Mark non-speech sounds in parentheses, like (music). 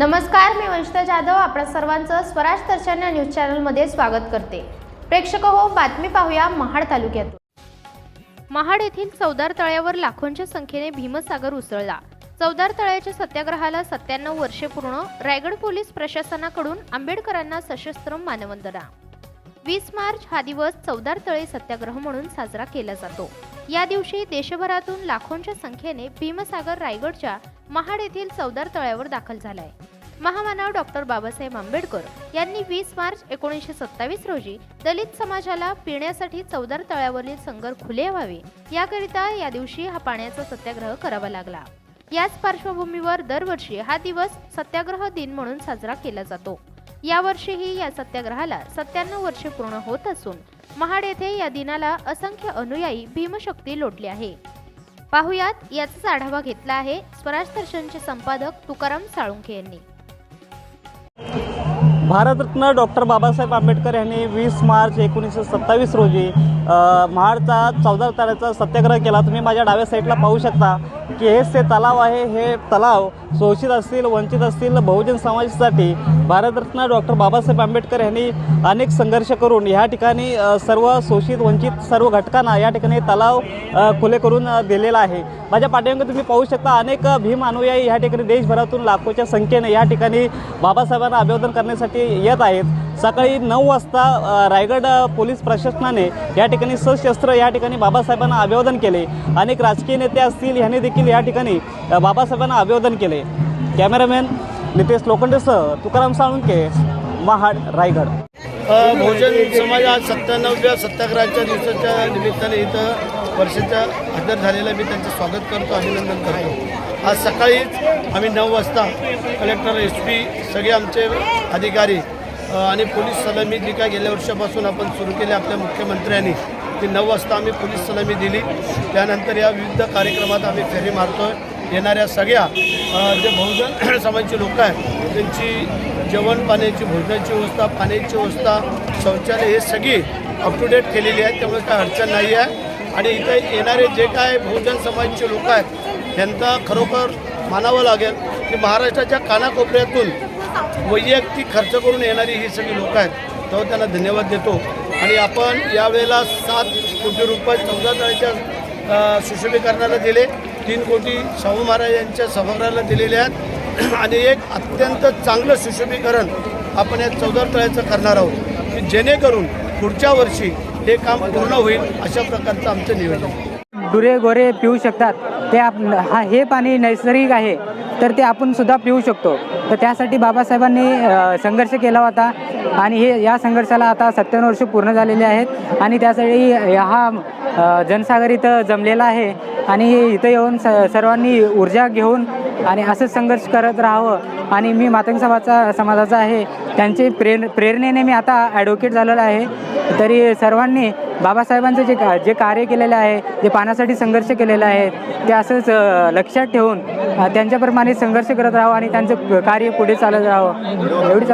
नमस्कार मी वंशिता जाधव आपल्या सर्वांचं स्वराज दर्शन या न्यूज चॅनलमध्ये स्वागत करते. प्रेक्षक हो बातमी पाहूया महाड तालुक्यातून. महाड येथील चौदार तळ्यावर लाखोंच्या संख्येने भीमसागर उसळला. चौदार तळ्याच्या सत्याग्रहाला सत्त्याण्णव वर्षे पूर्ण रायगड पोलीस प्रशासनाकडून आंबेडकरांना सशस्त्र मानवंदना. वीस मार्च हा दिवस चौदार तळे सत्याग्रह म्हणून साजरा केला जातो. या दिवशी देशभरातून लाखोंच्या संख्येने भीमसागर रायगडच्या महाड येथील चौदार तळ्यावर दाखल झालाय. महामानव डॉक्टर बाबासाहेब आंबेडकर यांनी वीस मार्च एकोणीसशे सत्तावीस रोजी दलित समाजाला पिण्यासाठी चौदार तळ्यावरील संगर खुले व्हावे याकरिता या दिवशी हा पाण्याचा सत्याग्रह करावा लागला. याच पार्श्वभूमीवर दरवर्षी हा दिवस सत्याग्रह दिन म्हणून साजरा केला जातो. यावर्षीही या सत्याग्रहाला सत्त्याण्णव वर्षे पूर्ण होत असून महाड येथे या दिनाला असंख्य अनुयायी भीमशक्ती लोटली आहे. पाहुयात याचाच आढावा घेतला आहे स्वराज दर्शनचे संपादक तुकाराम साळुंखे यांनी. भारतरत्न डॉक्टर बाबासाहेब आंबेडकर यांनी वीस मार्च एकोणीसशे सत्तावीस रोजी महाडचा चौदा ताऱ्याचा सत्याग्रह केला. तुम्ही माझ्या डाव्या साईडला पाहू शकता. की हेच ते तलाव आहे हे तलाव शोषित असतील वंचित असतील बहुजन समाजासाठी. भारतरत्न डॉक्टर बाबासाहेब आंबेडकर यांनी अनेक संघर्ष करून ह्या ठिकाणी सर्व शोषित वंचित सर्व घटकांना या ठिकाणी तलाव खुले करून दिलेला आहे. माझ्या पाठीमागे तुम्ही पाहू शकता अनेक भीम अनुयायी या ठिकाणी देशभरातून लाखोच्या संख्येने या ठिकाणी बाबासाहेबांना अभिवादन करण्यासाठी येत आहेत. सकाळी नऊ वाजता रायगड पोलीस प्रशासनाने या ठिकाणी सशस्त्र या ठिकाणी बाबासाहेबांना अभिवादन केले. अनेक राजकीय नेते असतील ह्यांनी देखील या ठिकाणी बाबासाहेबांना अभिवादन केले. कॅमेरामॅन नितेश लोखंडेसह तुकाराम साळुंके महाड रायगड. बहुजन समाज आज सत्त्याण्णवव्या सत्याग्रहाच्या दिवसाच्या निमित्ताने इथं वर्षाच्या हजर झालेलं मी त्यांचं स्वागत करतो अभिनंदन करतो. आज सकाळीच आम्ही नऊ वाजता कलेक्टर एस पी सगळे आमचे अधिकारी आणि पोलीस सलामी जी काय गेल्या वर्षापासून आपण सुरू केली आपल्या मुख्यमंत्र्यांनी ती नऊ वाजता आम्ही पोलीस सलामी दिली. त्यानंतर या विविध कार्यक्रमात आम्ही फेरी मारतो येणाऱ्या सगळ्या जे बहुजन (clears throat) समाजाचे लोक आहेत त्यांची जेवण पाण्याची भोजनाची व्यवस्था पाण्याची व्यवस्था शौचालय हे सगळी अप टू डेट केलेली आहे. त्यामुळे काय अडचण नाही आहे. आणि इथे येणारे जे काय बहुजन समाजचे लोक आहेत त्यांचा खरोखर मानावं लागेल की महाराष्ट्राच्या कानाकोपऱ्यातून वैयक्तिक खर्च करून येणारी ही सगळी लोक आहेत तेव्हा त्यांना धन्यवाद देतो. आणि आपण यावेळेला सात कोटी रुपये चौदा तळ्याच्या सुशोभीकरणाला दिले तीन कोटी शाहू महाराज यांच्या सभागृहाला दिलेले आहेत. (clears throat) आणि एक अत्यंत चांगलं सुशोभीकरण आपण या चौदा तळ्याचं करणार आहोत की जेणेकरून पुढच्या वर्षी हे काम पूर्ण होईल अशा प्रकारचं आमचं नियोजन आहे. डुरे गोरे पिऊ शकतात. ते आप हा हे पाणी नैसर्गिक आहे तर ते आपण सुद्धा पिऊ शकतो. तर त्यासाठी बाबासाहेबांनी संघर्ष केला होता. आणि हे या संघर्षाला आता सत्त्याण्णव वर्ष पूर्ण झालेले आहेत. आणि त्यासाठी हा जनसागर इथं जमलेला आहे. आणि इथं येऊन स सर्वांनी ऊर्जा घेऊन आणि असंच संघर्ष करत राहावं. आणि मी मातंग समाजाचा समाजाचा आहे. त्यांचे प्रेर प्रेरणेने मी आता ॲडव्होकेट झालेलो आहे. तरी सर्वांनी बाबासाहेबांचं जे का जे कार्य केलेलं आहे जे पाण्यासाठी संघर्ष केलेलं आहे ते असंच लक्षात ठेवून त्यांच्याप्रमाणे संघर्ष करत राहावं आणि त्यांचं कार्य पुढे चालत राहावं. एवढीच